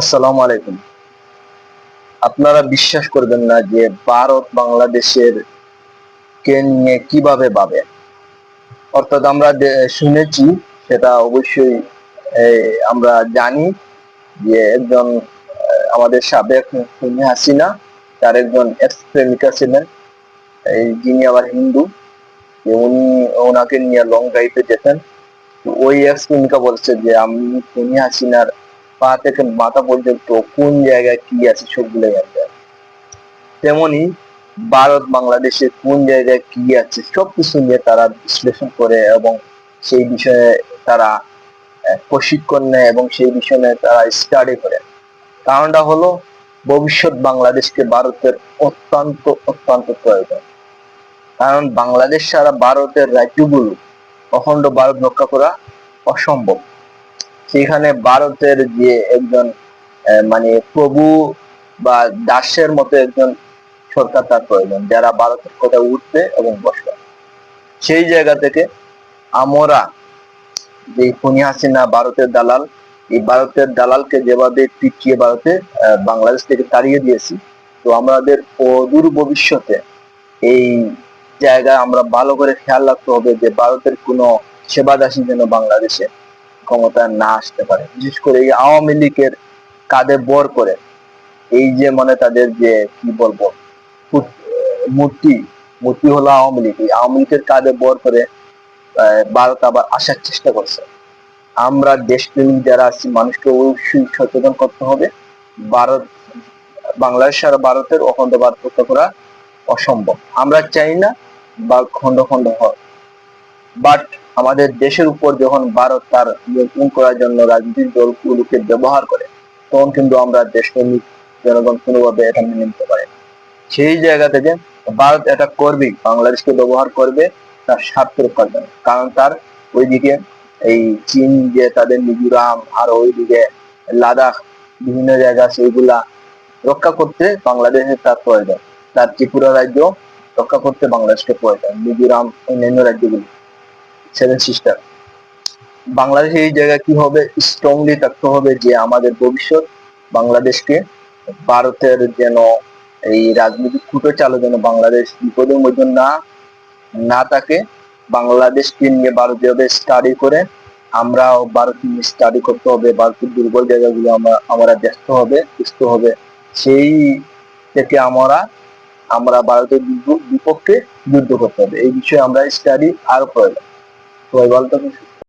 আসসালামু আলাইকুম। আপনারা বিশ্বাস করবেন না যে ভারত বাংলাদেশের কে নিয়ে কীভাবে ভাবে। অর্থাৎ আমরা শুনেছি, সেটা অবশ্যই আমরা জানি যে একজন আমাদের সাবেক খুনি হাসিনা, তার একজন প্রেমিকা ছিলেন যিনি আবার হিন্দু উনি, ওনাকে নিয়ে লং ড্রাইভে যেতেন। ওই এক্স প্রেমিকা বলছে যে, আমি খুনি হাসিনার পা থেকে মাথা পর্যন্ত কোন জায়গায় কি আছে সবগুলো জানতে। তেমনি ভারত, বাংলাদেশে কোন জায়গায় কি আছে সবকিছু নিয়ে তারা বিশ্লেষণ করে এবং সেই বিষয়ে তারা প্রশিক্ষণ নেয় এবং সেই বিষয়ে তারা স্টাডি করে। কারণটা হলো ভবিষ্যৎ বাংলাদেশকে ভারতের অত্যন্ত অত্যন্ত প্রয়োজন। কারণ বাংলাদেশ ছাড়া ভারতের রাজ্যগুলো অখণ্ড ভারত রক্ষা করা অসম্ভব। সেখানে ভারতের যে একজন মানে প্রভু বা দাসের মতো একজন সরকার তার প্রয়োজন, যারা ভারতের কথা উঠবে এবং বসবে। সেই জায়গা থেকে আমরা যে খুনি হাসিনা, ভারতের দালাল, এই ভারতের দালালকে যেভাবে পিছিয়ে ভারতে বাংলাদেশ থেকে তাড়িয়ে দিয়েছি, তো আমাদের অদূর ভবিষ্যতে এই জায়গায় আমরা ভালো করে খেয়াল রাখতে হবে যে ভারতের কোনো সেবাদাসী যেন বাংলাদেশে ক্ষমতায় না আসতে পারে। বিশেষ করে এই আওয়ামী লীগের কাঁধে বর করে এই যে মানে তাদের যে কি বলব মূর্তি মূর্তি হলো আওয়ামী লীগ। এই আওয়ামী লীগের কাঁধে বর করে ভারত আবার আসার চেষ্টা করছে। আমরা দেশপ্রেমিক যারা আছি, মানুষকে অবশ্যই সচেতন করতে হবে। ভারত, বাংলাদেশ আর ভারতের অখণ্ড ভারত রক্ষা করা অসম্ভব। আমরা চাই না বা খণ্ড খণ্ড হয় বাট আমাদের দেশের উপর যখন ভারত তার নিয়ন্ত্রণ করার জন্য রাজনৈতিক দলগুলোকে ব্যবহার করে, তখন কিন্তু আমরা দেশপ্রেমিক জনগণ কোনোভাবে এটা মেনে নিতে পারে সেই জায়গা থেকে ভারত এটা করবেই বাংলাদেশকে ব্যবহার করবে, তার স্বার্থ রক্ষার জন্য কারণ তার ওইদিকে এই চীন যে তাদের মিজোরাম, আর ওইদিকে লাদাখ, বিভিন্ন জায়গা সেইগুলা রক্ষা করতে বাংলাদেশের তার প্রয়োজন। তার ত্রিপুরা রাজ্য রক্ষা করতে বাংলাদেশকে প্রয়োজন। মিজোরাম অন্যান্য রাজ্যগুলি। সেভেন সিস্টার বাংলাদেশে এই জায়গায় কি হবে? স্ট্রংলি থাকতে হবে যে আমাদের ভবিষ্যৎ বাংলাদেশকে ভারতের যেন এই রাজনৈতিক কুটো চালু যেন বাংলাদেশ বিপদের মধ্যে না না থাকে। বাংলাদেশকে নিয়ে ভারত যেভাবে স্টাডি করে আমরা ভারত নিয়ে স্টাডি করতে হবে। ভারতের দুর্বল জায়গাগুলো আমরা আমরা দেখতে হবে, বুঝতে হবে। সেই থেকে আমরা আমরা ভারতের বিপক্ষে যুদ্ধ করতে হবে। এই বিষয়ে আমরা স্টাডি আরও প্রয়োজন Todo el